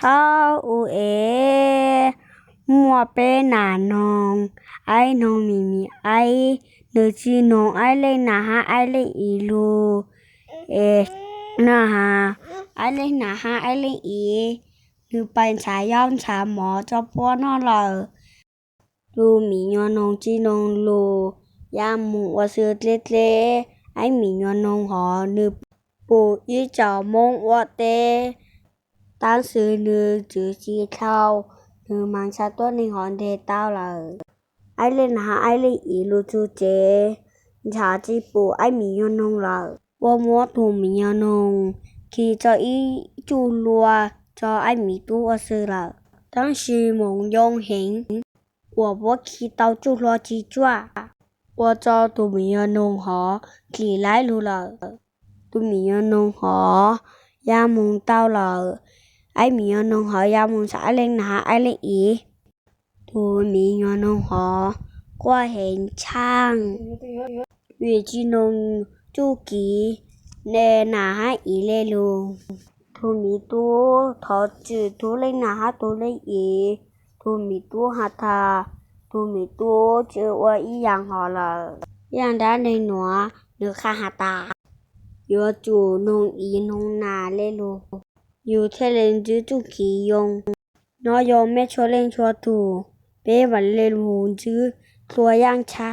ท้าอูเอมัวเป็นานองไอ้นองมีมีไอ้เนื้อจีนองไอ้เล่นนาฮะไอ้เล่นอีลูเอนาฮะไอ้เล่นนาฮะไอ้เล่นอีนูไปฉายย่อมชาหมอเจ้าพ่อนอหลอลูมียอนงจีนงลูยามหมูวซื้อเล็ดเล่ไอ้มียอนงหอนูปูยีเจ้ามงวดเต当时呢，只知道呢，曼彻顿银行跌倒了。艾丽和艾丽一路出街，查起布艾米要弄了，我摸土米要弄，骑着一株路在艾米度我死了。当时梦中醒，我不骑到猪罗去抓，我找土米要弄好，起来路了，土米要弄好，也梦到了。 알미연은 허야문사 알랭나 알랭이 도미연은 허 과행창 외진홍 쪼기 내나 이래로 도미도 더즈 도랭나 도랭이 도미도 하타 도미도 저와 이양 허라 양다 내놔 너가 하다 여주 농이 농나 레로 อยู่เทเลนจื้อจุกียงน้อยอมแม่ชัวเล่งชัวตู่เป้หวันเลนหูจื้อตัวย่างช้า